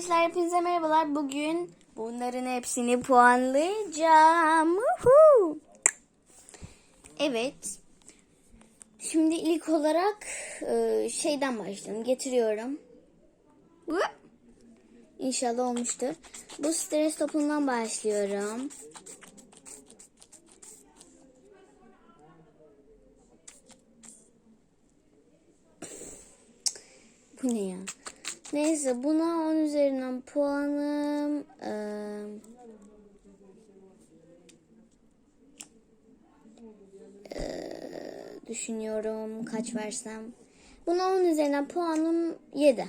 arkadaşlar hepinize merhabalar. Bugün bunların hepsini puanlayacağım. Uhu. Evet. Şimdi ilk olarak e, şeyden başlayalım. Getiriyorum. İnşallah olmuştur. Bu stres topundan başlıyorum. Bu ne ya? Neyse buna 10 üzerinden puanım eee, düşünüyorum kaç versem. Buna 10 üzerinden puanım 7.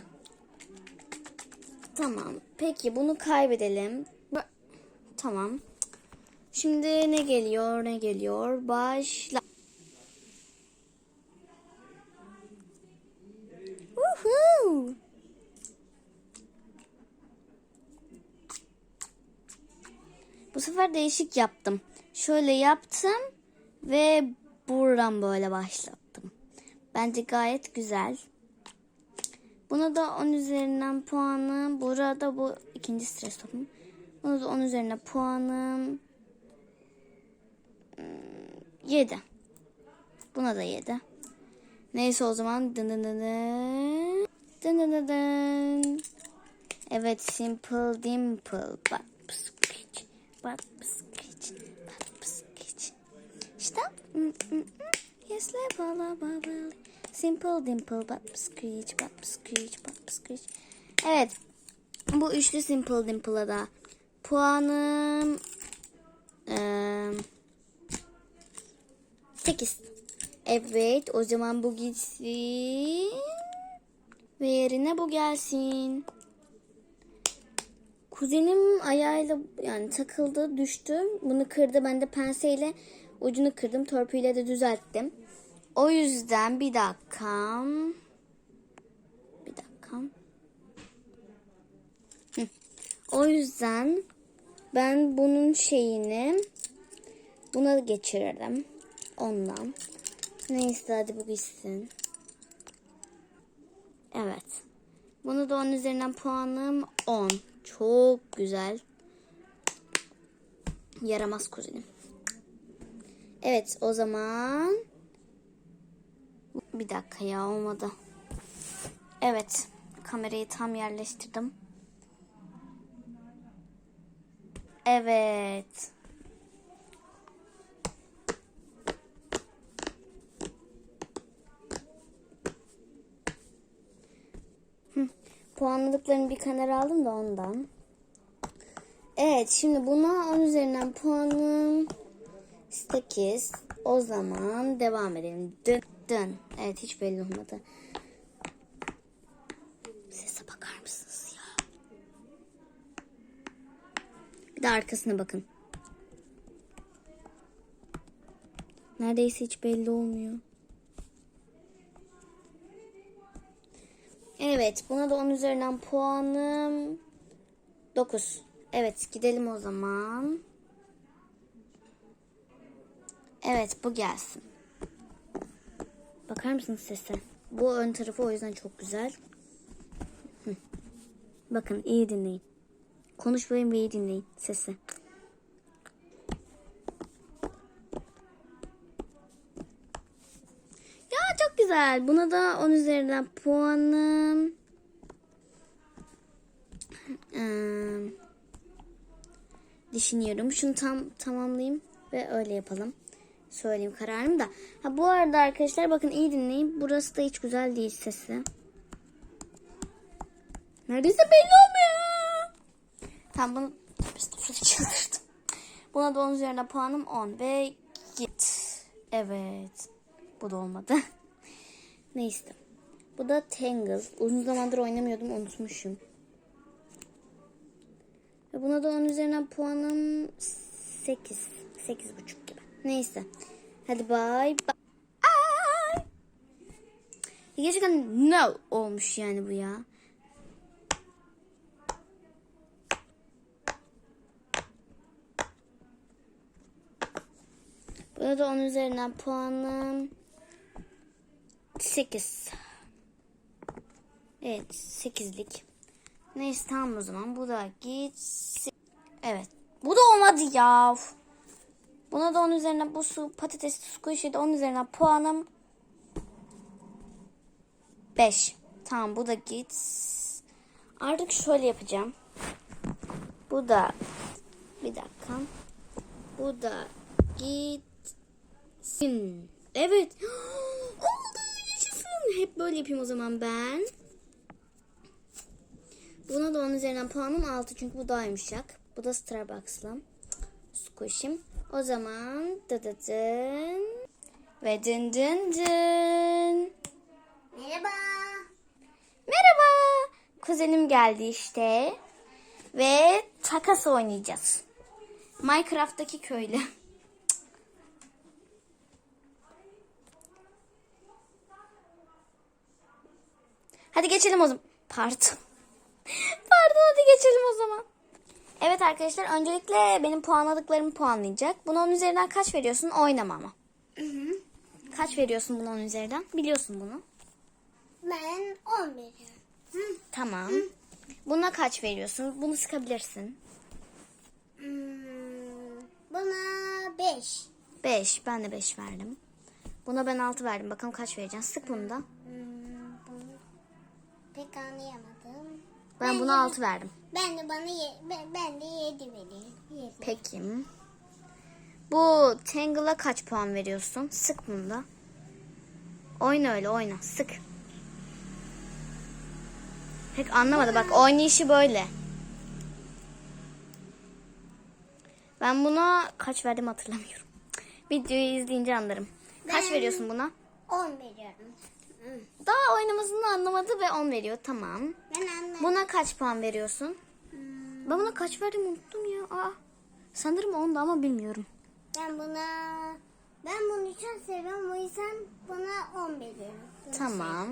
Tamam. Peki bunu kaybedelim. Tamam. Şimdi ne geliyor? Ne geliyor? Başla. Woohoo! Bu sefer değişik yaptım. Şöyle yaptım ve buradan böyle başlattım. Bence gayet güzel. Buna da 10 üzerinden puanım. Burada bu ikinci stres topum. Buna da 10 üzerinden puanım. 7. Buna da 7. Neyse o zaman dın dın dın dın. Dın dın dın dın. Evet Simple Dimple. Bak Bak pıskıç. Bak pıskıç. Stop. Mm, mm, mm. Yes, level bubble. Simple Dimple. Bak pıskıç. Bak pıskıç. Bak pıskıç. Evet. Bu üçlü Simple Dimple'a da puanım eee 8. Evet o zaman bu gitsin. Ve yerine bu gelsin. Kuzenim ayağıyla yani takıldı düştü. Bunu kırdı. Ben de penseyle ucunu kırdım. Törpüyle de düzelttim. O yüzden bir dakika. Bir dakika. Hı. O yüzden ben bunun şeyini buna geçiririm. Ondan. Neyse hadi bu gitsin. Evet. Bunu da 10 üzerinden puanım 10. Çok güzel. Yaramaz kuzenim. Evet o zaman bir dakika ya olmadı. Evet kamerayı tam yerleştirdim. Evet. Puanladıklarını bir kenara aldım da ondan. Evet şimdi buna 10 üzerinden puanım 8. O zaman devam edelim. Dın dın. Evet hiç belli olmadı. Sese bakar mısınız ya? Bir de arkasına bakın. Neredeyse hiç belli olmuyor. Evet buna da 10 üzerinden puanım 9. Evet gidelim o zaman. Evet bu gelsin. Bakar mısınız sese? Bu ön tarafı o yüzden çok güzel. Bakın iyi dinleyin. Konuşmayın ve iyi dinleyin sesi. Güzel. Buna da 10 üzerinden puanım. Ee, düşünüyorum. Şunu tam tamamlayayım ve öyle yapalım. Söyleyeyim kararımı da. Ha bu arada arkadaşlar bakın iyi dinleyin. Burası da hiç güzel değil sesi. Neredeyse belli olmuyor. Tamam bunu. Buna da 10 üzerinden puanım 10 ve git. Evet. Bu da olmadı. Neyse. Bu da Tangle. Uzun zamandır oynamıyordum unutmuşum. Ve buna da 10 üzerinden puanım 8. 8,5 gibi. Neyse. Hadi bye bye. Ay! Gerçekten no olmuş yani bu ya. Buna da 10 üzerinden puanım 8. Evet 8'lik. Neyse tamam o zaman. Bu da gitsin. Evet. Bu da olmadı ya. Buna da 10 üzerinden bu su patatesli squishy de 10 üzerinden puanım 5. Tamam bu da git. Artık şöyle yapacağım. Bu da bir dakika. Bu da gitsin. Evet. Hep böyle yapayım o zaman ben. Buna da 10 üzerinden puanım 6 çünkü bu daha yumuşak. Bu da Starbucks'lı. Squish'im. O zaman dı dı dın ve dın dın dın. Merhaba. Merhaba. Kuzenim geldi işte. Ve takas oynayacağız. Minecraft'taki köylü. Hadi geçelim o zaman. Pardon. Pardon hadi geçelim o zaman. Evet arkadaşlar öncelikle benim puanladıklarımı puanlayacak. Buna 10 üzerinden kaç veriyorsun? Oynama ama. Kaç veriyorsun buna 10 üzerinden? Biliyorsun bunu. Ben 10 veriyorum. Hı. Tamam. Buna kaç veriyorsun? Bunu sıkabilirsin. Hmm, buna 5. 5. Ben de 5 verdim. Buna ben 6 verdim. Bakalım kaç vereceksin. Sık bunu da. Hmm, bunu pek anlayamadım. Ben buna 6 verdim. Ben de bana ye, ben, ben de 7 vereyim. 7. Peki. Bu Tangle'a kaç puan veriyorsun? Sık bunu da. Oyna öyle oyna. Sık. Pek anlamadı. Bak oynayışı böyle. Ben buna kaç verdim hatırlamıyorum. Videoyu izleyince anlarım. Kaç Ben- veriyorsun buna? 10 veriyorum. Daha oynamasını anlamadı ve 10 veriyor. Tamam. Ben anladım. Buna kaç puan veriyorsun? Hmm, Ben buna kaç verdim unuttum ya. Aa, sanırım 10'da ama bilmiyorum. ben buna ben bunu çok seviyorum o yüzden buna 10 veriyorum. Tamam.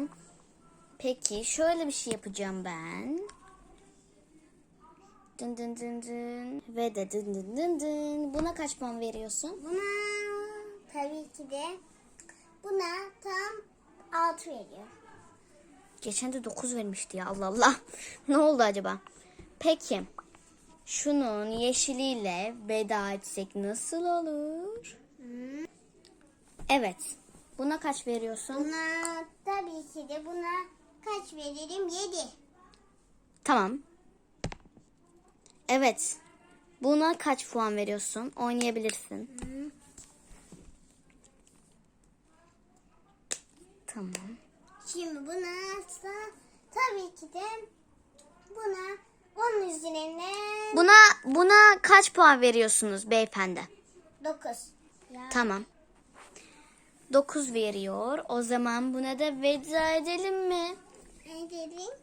Peki şöyle bir şey yapacağım ben. Dın dın dın dın. Ve de dın dın dın dın. Buna kaç puan veriyorsun? Buna tabii ki de buna tam 6 veriyor. Geçen de 9 vermişti ya Allah Allah. ne oldu acaba? Peki. Şunun yeşiliyle veda etsek nasıl olur? Hmm. Evet. Buna kaç veriyorsun? Buna tabii ki de buna kaç veririm? 7. Tamam. Evet. Buna kaç puan veriyorsun? Oynayabilirsin. Tamam. Şimdi buna ise tabii ki de buna 10 üzerine Buna buna kaç puan veriyorsunuz beyefendi? 9. Ya. Tamam. 9 veriyor. O zaman buna da veda edelim mi? Ne dedim?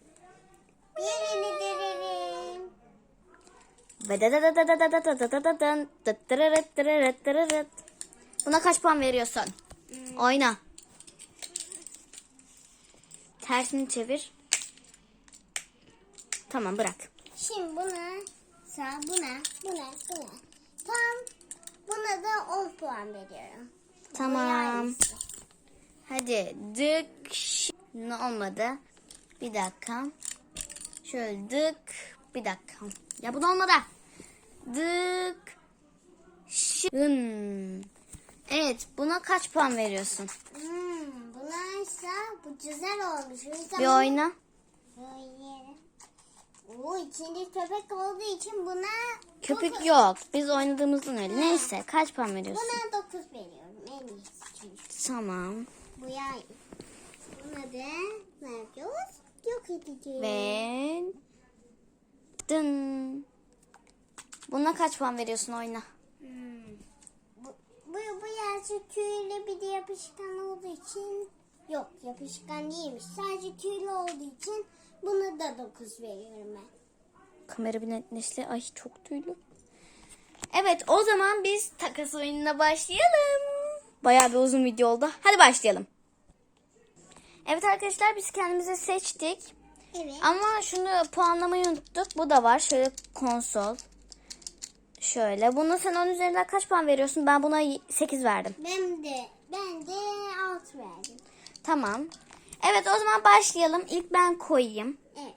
Yerini derim. Buna kaç puan veriyorsun? Oyna. Tersini çevir. Tamam bırak. Şimdi buna sağ buna buna buna tam buna da 10 puan veriyorum. Tamam. Hadi dık. Ne olmadı? Bir dakika. Şöyle dık. Bir dakika. Ya bu da olmadı. Dık. Şın. Evet buna kaç puan veriyorsun? Hmm, ise bu güzel olmuş. O yüzden Bir oyna. Böyle. Oo, içinde köpek olduğu için buna Köpek dokuz- yok. Biz oynadığımızdan öyle. Neyse kaç puan veriyorsun? Buna 9 veriyorum. En iyisi. Tamam. Bu yay. Buna da ne yapıyoruz? Yok edeceğiz. Ve dın. Buna kaç puan veriyorsun oyna? Hmm. Bu, bu, bu gerçi tüylü bir de yapışkan olduğu için yok yapışkan değilmiş. Sadece tüylü olduğu için buna da 9 veriyorum ben. Kamera netleşti. Ay çok tüylü. Evet o zaman biz takas oyununa başlayalım. Bayağı bir uzun video oldu. Hadi başlayalım. Evet arkadaşlar biz kendimize seçtik. Evet. Ama şunu puanlamayı unuttuk. Bu da var. Şöyle konsol. Şöyle. Buna sen 10 üzerinden kaç puan veriyorsun? Ben buna 8 verdim. Ben de ben de 6 verdim. Tamam. Evet o zaman başlayalım. İlk ben koyayım. Evet.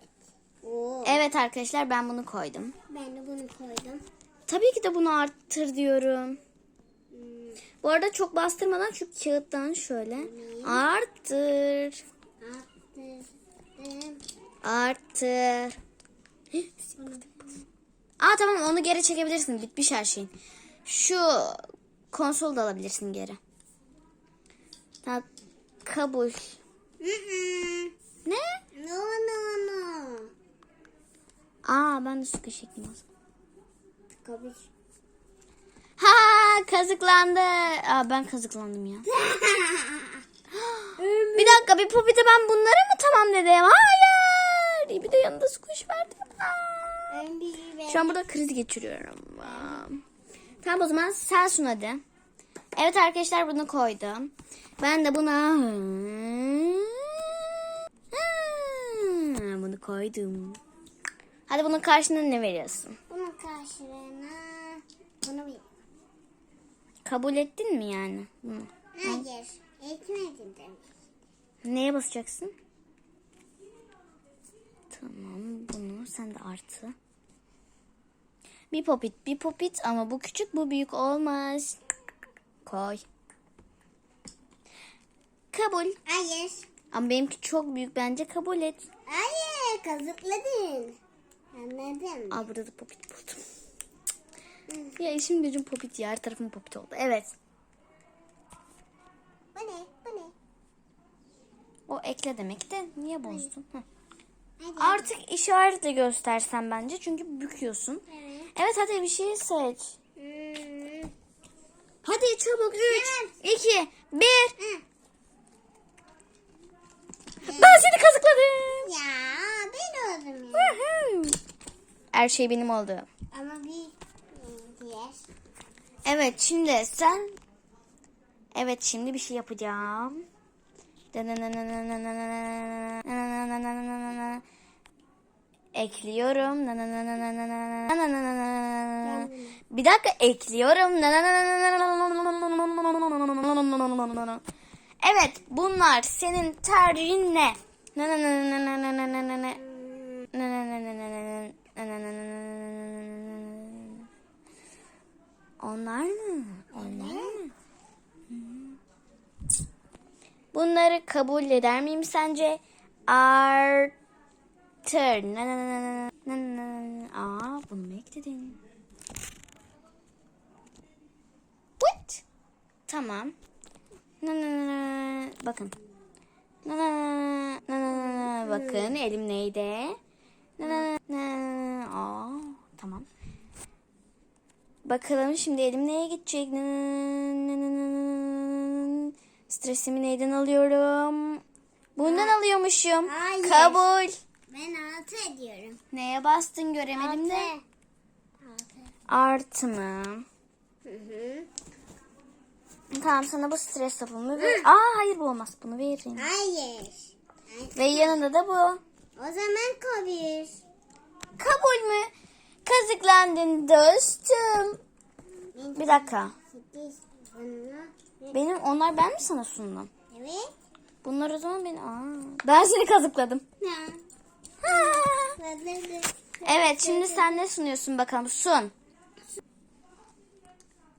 Oo. Evet arkadaşlar ben bunu koydum. Ben de bunu koydum. Tabii ki de bunu arttır diyorum. Hmm. Bu arada çok bastırmadan şu kağıttan şöyle arttır. Arttır. Aa tamam onu geri çekebilirsin. Bitmiş her şeyin. Şu konsolu da alabilirsin geri. Tamam. Mm-mm. Ne? No no no. Aa ben de su kaşıktım o zaman. Kabul. Ha kazıklandı. Aa ben kazıklandım ya. bir dakika bir popite ben bunları mı tamam dedim? Hayır. Bir de yanında su kuş. Aa. Ben. Şu an burada kriz geçiriyorum. Tamam o zaman sen sun hadi. Evet arkadaşlar bunu koydum. Ben de buna Hmm, bunu koydum. Hadi bunun karşılığında ne veriyorsun? Bunun karşılığına bunu bir. Kabul ettin mi yani? Bunu? Hayır. Etmedim demiş. Neye basacaksın? Tamam bunu sen de artı. Bir popit bir popit ama bu küçük bu büyük olmaz. Koy. Kabul. Hayır. Ama benimki çok büyük bence kabul et. Hayır. Kazıkladın. Anladım. Aa burada da popit buldum. Ya işim gücüm popit ya her tarafım popit oldu. Evet. Bu ne? Bu ne? O ekle demek de niye bozdun? Hı. Hadi. Artık işaretle göstersen bence çünkü büküyorsun. Evet. Evet hadi bir şey seç. Hadi çabuk 3, Evet. 2, 1. Hı. Ben seni kazıkladım. Ya ben oldum ya. Her şey benim oldu. Ama bir diğer. Evet şimdi sen... Evet şimdi bir şey yapacağım. Ekliyorum. Bir dakika ekliyorum. Evet bunlar senin tercihin ne? Onlar mı? Onlar mı? Bunları kabul eder miyim sence? Artır. Na na na na na na na. Aa bunu mu ekledin? What? Tamam. Na na na na. Bakın. Na na na na na na. Bakın elim neydi? Na na na. Aa tamam. Bakalım şimdi elim neye gidecek? Na na na na. Stresimi neyden alıyorum? Bundan alıyormuşum. Hayır. Kabul. Ben altı ediyorum. Neye bastın göremedim de. Altı. Artı mı? Hı hı. Tamam sana bu stres topumu ver. Aa hayır bu olmaz. Bunu veririm. Hayır. Ve yanında da bu. O zaman kabul. Kabul mü? Kazıklandın dostum. Bir dakika. Benim onlar ben mi sana sundum? Evet. Bunlar o zaman beni... Aa, ben seni kazıkladım. Ya. Evet şimdi sen ne sunuyorsun bakalım sun.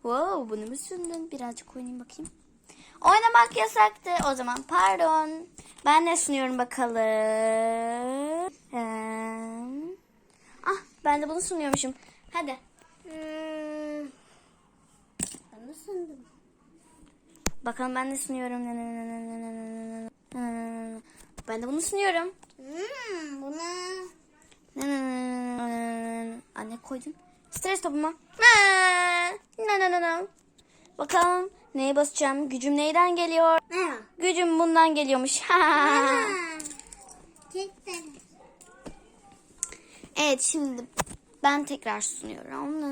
Wow bunu mu sundun? Birazcık oynayayım bakayım. Oynamak yasaktı. O zaman pardon. Ben ne sunuyorum bakalım. Ee, ah ben de bunu sunuyormuşum. Hadi. Hmm. Bunu sundum. Bakalım ben ne sunuyorum. Ben de bunu sunuyorum. Hmm, buna. Anne koydun. Stres topuma. Bakalım neye basacağım? Gücüm neyden geliyor? Gücüm bundan geliyormuş. Evet şimdi ben tekrar sunuyorum.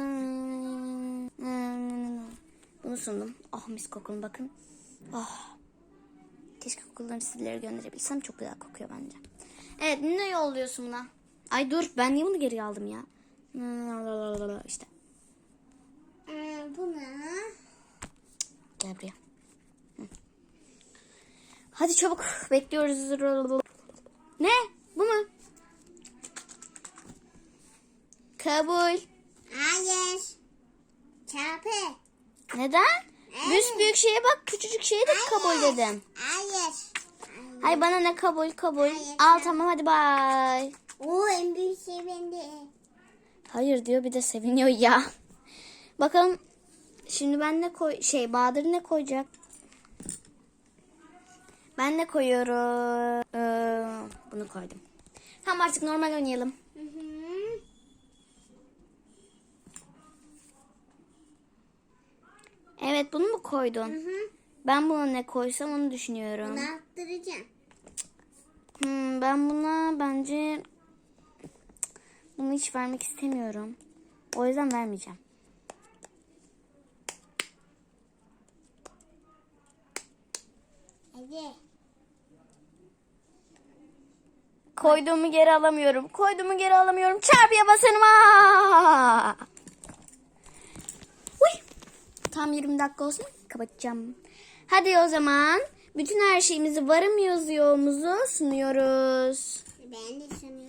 Bunu sundum. Oh mis kokulu bakın. Oh. Keşke kokularını sizlere gönderebilsem. Çok güzel kokuyor bence. Evet ne yolluyorsun buna? Ay dur ben niye bunu geri aldım ya? İşte Hmm, buna. gel buraya. Hadi çabuk bekliyoruz. Ne? Bu mu? Kabul. Hayır. Çarpı. Neden? Evet. Büyük büyük şeye bak küçücük şeye de kabul dedim. Hayır. Hay bana ne kabul kabul. Hayır, Al tamam hadi bay. Oo en büyük şey bende. Hayır diyor bir de seviniyor ya. Bakalım şimdi ben ne koy şey Bahadır ne koyacak? Ben ne koyuyorum? Ee, bunu koydum. Tamam artık normal oynayalım. Hı hı. Evet bunu mu Hı koydun? hı. Ben buna ne koysam onu düşünüyorum. Bunu arttıracağım. Hmm, ben buna bence bunu hiç vermek istemiyorum. O yüzden vermeyeceğim. Hadi. Koyduğumu geri alamıyorum. Koyduğumu geri alamıyorum. Çarpıya basarım. Uy. Tam 20 dakika olsun. Kapatacağım. Hadi o zaman bütün her şeyimizi varım yazıyormuzu sunuyoruz. Ben de sanıyorum.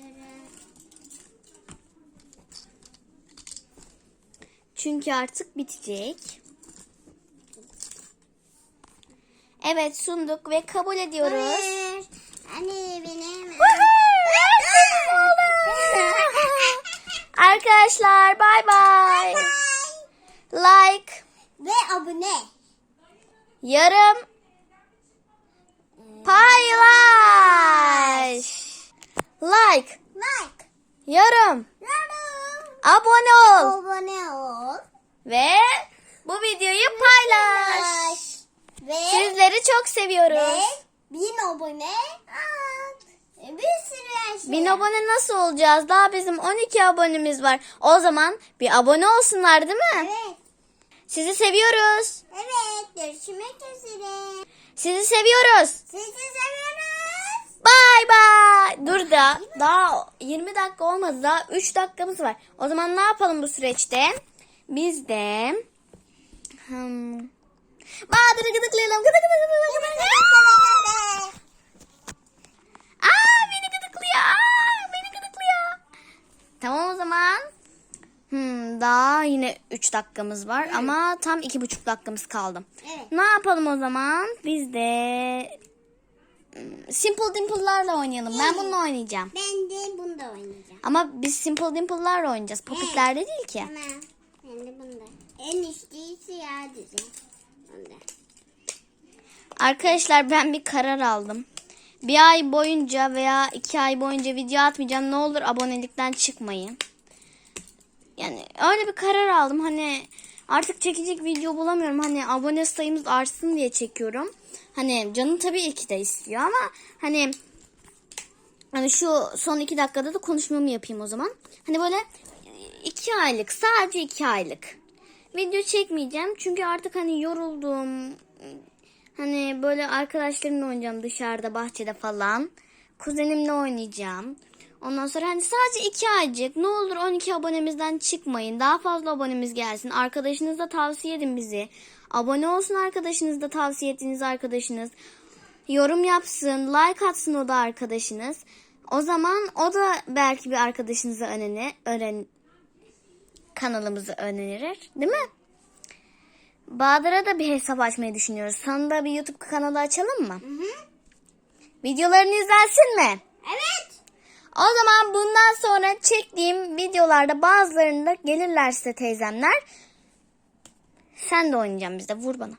Çünkü artık bitecek. Evet sunduk ve kabul ediyoruz. Hayır. Anne benim. Arkadaşlar bay bay. Like, Ve abone. Yorum, paylaş. Like, Like. yorum, Yorum. abone ol Abone ol. ve bu videoyu paylaş. Ve, Sizleri çok ve seviyoruz. bin abone at. Bir sürü her şey. Bin abone nasıl olacağız? Daha bizim 12 abonemiz var. O zaman bir abone olsunlar değil mi? Evet. Sizi seviyoruz. Evet. Görüşmek üzere. Sizi seviyoruz. Sizi seviyoruz. Bay bay. Dur da daha 20 dakika olmadı. Daha 3 dakikamız var. O zaman ne yapalım bu süreçte? Biz de hmm, Bahadır'ı gıdıklayalım. Gıdık gıdık gıdık gıdık gıdık. Aa beni gıdıklıyor. Aa, beni gıdıklıyor. Tamam o zaman. Hmm, daha yine 3 dakikamız var ama tam 2,5 dakikamız kaldı. Evet. Ne yapalım o zaman? Biz de hmm, Simple Dimple'larla oynayalım. Ben bununla oynayacağım. Ben de bunu da oynayacağım. Ama biz Simple Dimple'larla oynayacağız. Popit'lerde değil ki. Tamam. Ben de bunu da. En üsttüyü siyah diyeceğim. Bunda. Arkadaşlar ben bir karar aldım. Bir ay boyunca veya iki ay boyunca video atmayacağım. Ne olur abonelikten çıkmayın. Yani öyle bir karar aldım. Hani artık çekecek video bulamıyorum. Hani abone sayımız artsın diye çekiyorum. Hani canım tabii iki de istiyor ama hani hani şu son iki dakikada da konuşmamı yapayım o zaman. Hani böyle iki aylık sadece iki aylık video çekmeyeceğim. Çünkü artık hani yoruldum. Hani böyle arkadaşlarımla oynayacağım dışarıda bahçede falan. Kuzenimle oynayacağım. Ondan sonra hani sadece iki aycık ne olur 12 abonemizden çıkmayın. Daha fazla abonemiz gelsin. Arkadaşınız da tavsiye edin bizi. Abone olsun arkadaşınız da tavsiye ettiğiniz arkadaşınız. Yorum yapsın, like atsın o da arkadaşınız. O zaman o da belki bir arkadaşınıza öneni, öğren kanalımızı önerir. Değil mi? Bahadır'a da bir hesap açmayı düşünüyoruz. Sana da bir YouTube kanalı açalım mı? Hı hı. Videolarını izlensin mi? Evet. O zaman bundan sonra çektiğim videolarda bazılarında gelirlerse teyzemler sen de oynayacaksın bizde vur bana.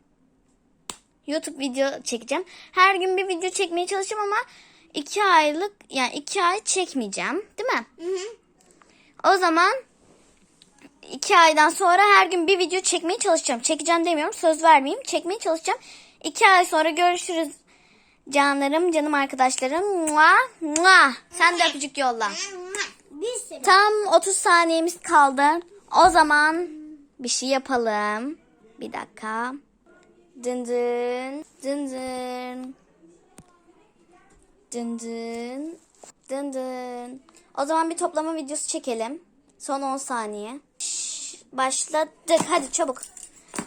YouTube video çekeceğim. Her gün bir video çekmeye çalışacağım ama iki aylık yani iki ay çekmeyeceğim değil mi? Hı hı. O zaman iki aydan sonra her gün bir video çekmeye çalışacağım. Çekeceğim demiyorum söz vermeyeyim çekmeye çalışacağım. İki ay sonra görüşürüz canlarım canım arkadaşlarım. Mua, mua. Sen de öpücük yolla. Tam 30 saniyemiz kaldı. O zaman bir şey yapalım. Bir dakika. Dın dın. Dın dın. Dın dın. Dın dın. O zaman bir toplama videosu çekelim. Son 10 saniye. Şş, başladık. Hadi çabuk.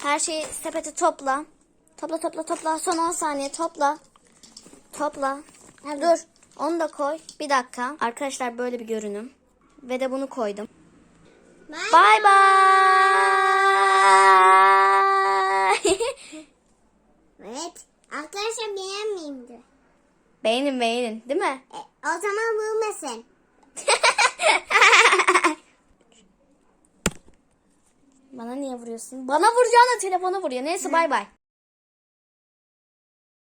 Her şeyi sepete topla. Topla topla topla. Son 10 saniye topla. Topla. Dur. Onu da koy. Bir dakika. Arkadaşlar böyle bir görünüm. Ve de bunu koydum. Bay bay. Evet. Arkadaşlar beğenmeyeyim de. beğenin beğenin değil mi? E, o zaman vurmasın. Bana niye vuruyorsun? Bana vuracağına telefona vuruyor. Neyse bay bay.